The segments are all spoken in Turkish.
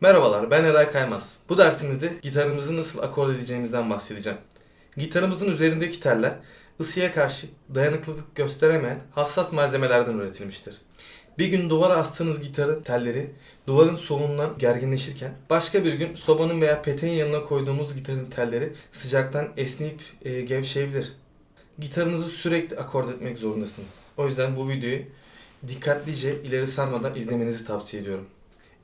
Merhabalar, ben Eray Kaymaz. Bu dersimizde gitarımızı nasıl akord edeceğimizden bahsedeceğim. Gitarımızın üzerindeki teller ısıya karşı dayanıklılık gösteremeyen hassas malzemelerden üretilmiştir. Bir gün duvara astığınız gitarın telleri duvarın solundan gerginleşirken başka bir gün sobanın veya peteğin yanına koyduğumuz gitarın telleri sıcaktan esneyip e, gevşeyebilir. Gitarınızı sürekli akord etmek zorundasınız. O yüzden bu videoyu dikkatlice ileri sarmadan izlemenizi tavsiye ediyorum.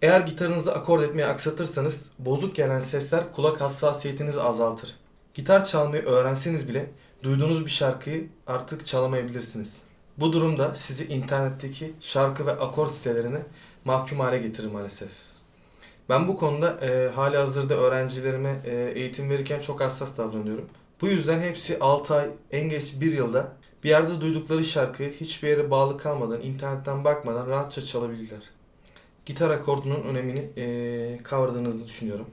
Eğer gitarınızı akord etmeyi aksatırsanız bozuk gelen sesler kulak hassasiyetinizi azaltır. Gitar çalmayı öğrenseniz bile duyduğunuz bir şarkıyı artık çalamayabilirsiniz. Bu durumda sizi internetteki şarkı ve akor sitelerine mahkum hale getirir maalesef. Ben bu konuda e, hali hazırda öğrencilerime e, eğitim verirken çok hassas davranıyorum. Bu yüzden hepsi 6 ay, en geç 1 yılda bir yerde duydukları şarkıyı hiçbir yere bağlı kalmadan, internetten bakmadan rahatça çalabilirler gitar akordunun önemini eee, kavradığınızı düşünüyorum.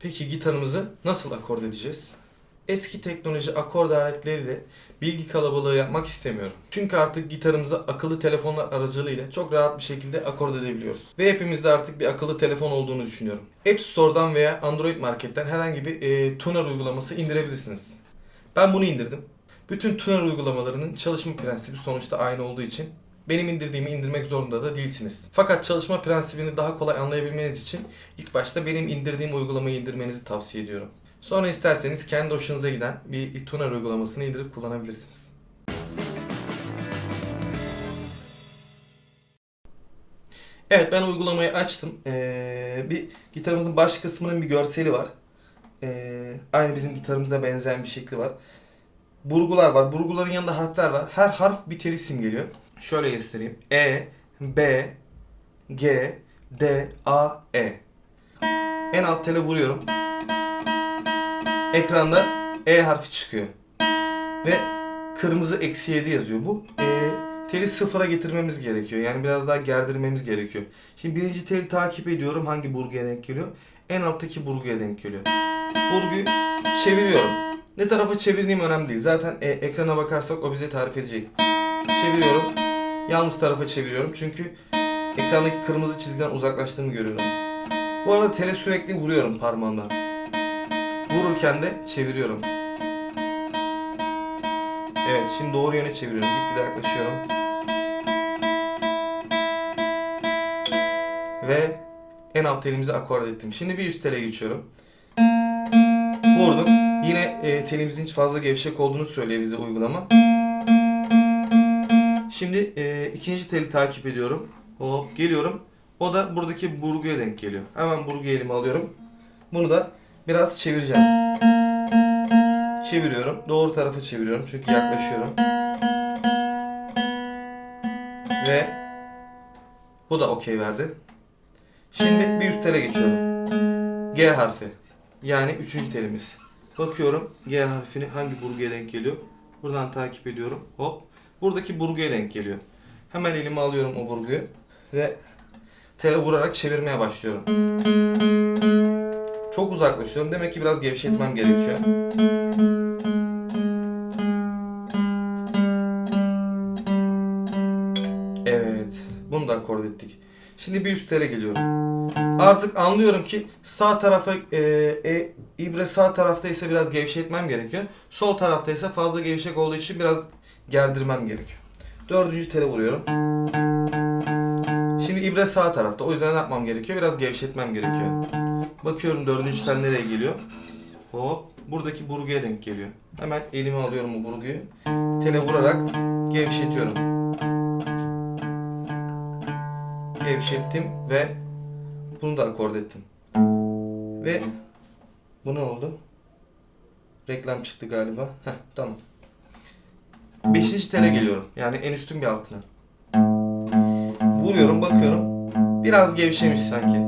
Peki gitarımızı nasıl akord edeceğiz? Eski teknoloji akord aletleriyle bilgi kalabalığı yapmak istemiyorum. Çünkü artık gitarımızı akıllı telefonlar aracılığıyla çok rahat bir şekilde akord edebiliyoruz. Ve hepimizde artık bir akıllı telefon olduğunu düşünüyorum. App Store'dan veya Android Market'ten herhangi bir eee, tuner uygulaması indirebilirsiniz. Ben bunu indirdim. Bütün tuner uygulamalarının çalışma prensibi sonuçta aynı olduğu için benim indirdiğimi indirmek zorunda da değilsiniz. Fakat çalışma prensibini daha kolay anlayabilmeniz için ilk başta benim indirdiğim uygulamayı indirmenizi tavsiye ediyorum. Sonra isterseniz kendi hoşunuza giden bir tuner uygulamasını indirip kullanabilirsiniz. Evet ben uygulamayı açtım. Ee, bir gitarımızın baş kısmının bir görseli var. Ee, aynı bizim gitarımıza benzeyen bir şekli var. Burgular var. Burguların yanında harfler var. Her harf bir tel isim geliyor. Şöyle göstereyim. E, B, G, D, A, E. En alt tele vuruyorum. Ekranda E harfi çıkıyor. Ve kırmızı eksi 7 yazıyor. Bu e, teli sıfıra getirmemiz gerekiyor. Yani biraz daha gerdirmemiz gerekiyor. Şimdi birinci teli takip ediyorum. Hangi burguya denk geliyor? En alttaki burguya denk geliyor. Burguyu çeviriyorum. Ne tarafa çevirdiğim önemli değil. Zaten e, ekrana bakarsak o bize tarif edecek. Çeviriyorum. Yanlış tarafa çeviriyorum. Çünkü ekrandaki kırmızı çizgiden uzaklaştığımı görüyorum. Bu arada tele sürekli vuruyorum parmağımla. Vururken de çeviriyorum. Evet şimdi doğru yöne çeviriyorum. Gitgide yaklaşıyorum. Ve en alt telimizi akord ettim. Şimdi bir üst tele geçiyorum. Vurduk. Yine e, telimizin hiç fazla gevşek olduğunu söylüyor bize uygulama. Şimdi e, ikinci teli takip ediyorum. Hop geliyorum. O da buradaki burguya denk geliyor. Hemen burguyu elime alıyorum. Bunu da biraz çevireceğim. Çeviriyorum. Doğru tarafa çeviriyorum çünkü yaklaşıyorum. Ve bu da okey verdi. Şimdi bir üst tele geçiyorum. G harfi. Yani üçüncü telimiz. Bakıyorum G harfini hangi burguya denk geliyor. Buradan takip ediyorum. Hop. Buradaki burguya denk geliyor. Hemen elime alıyorum o burguyu ve tele vurarak çevirmeye başlıyorum. Çok uzaklaşıyorum. Demek ki biraz gevşetmem gerekiyor. Evet. Bunu da akord ettik. Şimdi bir üst tele geliyorum. Artık anlıyorum ki sağ tarafa e, e, ibre sağ taraftaysa biraz gevşetmem gerekiyor. Sol taraftaysa fazla gevşek olduğu için biraz gerdirmem gerekiyor. Dördüncü tele vuruyorum. Şimdi ibre sağ tarafta. O yüzden ne yapmam gerekiyor? Biraz gevşetmem gerekiyor. Bakıyorum dördüncü tel nereye geliyor. Hop. Buradaki burguya denk geliyor. Hemen elime alıyorum bu burguyu. Tele vurarak gevşetiyorum. Gevşettim ve bunu da akord ettim. Ve bu ne oldu? Reklam çıktı galiba. Heh, tamam. Beşinci tele geliyorum. Yani en üstün bir altına. Vuruyorum bakıyorum. Biraz gevşemiş sanki.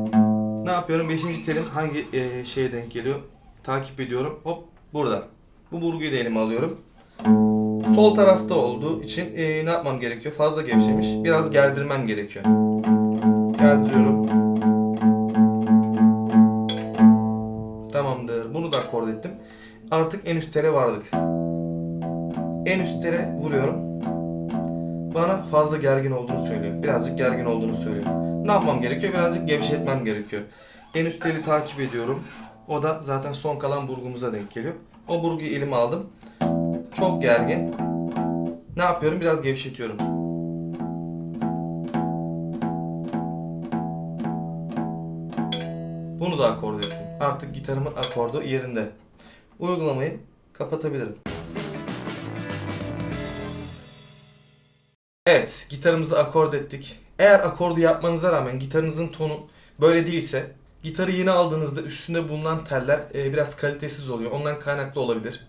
Ne yapıyorum? Beşinci telin hangi e, şeye denk geliyor? Takip ediyorum. Hop burada. Bu burguyu da elime alıyorum. Sol tarafta olduğu için e, ne yapmam gerekiyor? Fazla gevşemiş. Biraz gerdirmem gerekiyor. Gerdiriyorum. Tamamdır. Bunu da akord ettim. Artık en üst tele vardık. En üst tele vuruyorum. Bana fazla gergin olduğunu söylüyor. Birazcık gergin olduğunu söylüyor. Ne yapmam gerekiyor? Birazcık gevşetmem gerekiyor. En üst teli takip ediyorum. O da zaten son kalan burgumuza denk geliyor. O burguyu elime aldım. Çok gergin. Ne yapıyorum? Biraz gevşetiyorum. Bunu da akord ettim. Artık gitarımın akordu yerinde. Uygulamayı kapatabilirim. Evet, gitarımızı akord ettik. Eğer akordu yapmanıza rağmen gitarınızın tonu böyle değilse, gitarı yeni aldığınızda üstünde bulunan teller e, biraz kalitesiz oluyor. Ondan kaynaklı olabilir.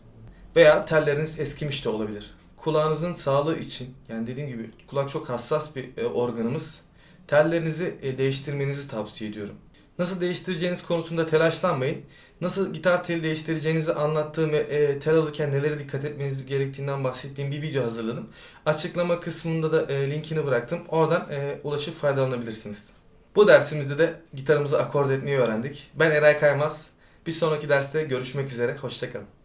Veya telleriniz eskimiş de olabilir. Kulağınızın sağlığı için, yani dediğim gibi kulak çok hassas bir e, organımız. Tellerinizi e, değiştirmenizi tavsiye ediyorum. Nasıl değiştireceğiniz konusunda telaşlanmayın. Nasıl gitar teli değiştireceğinizi anlattığım ve e, tel alırken nelere dikkat etmeniz gerektiğinden bahsettiğim bir video hazırladım. Açıklama kısmında da e, linkini bıraktım. Oradan e, ulaşıp faydalanabilirsiniz. Bu dersimizde de gitarımızı akord etmeyi öğrendik. Ben Eray Kaymaz. Bir sonraki derste görüşmek üzere. Hoşçakalın.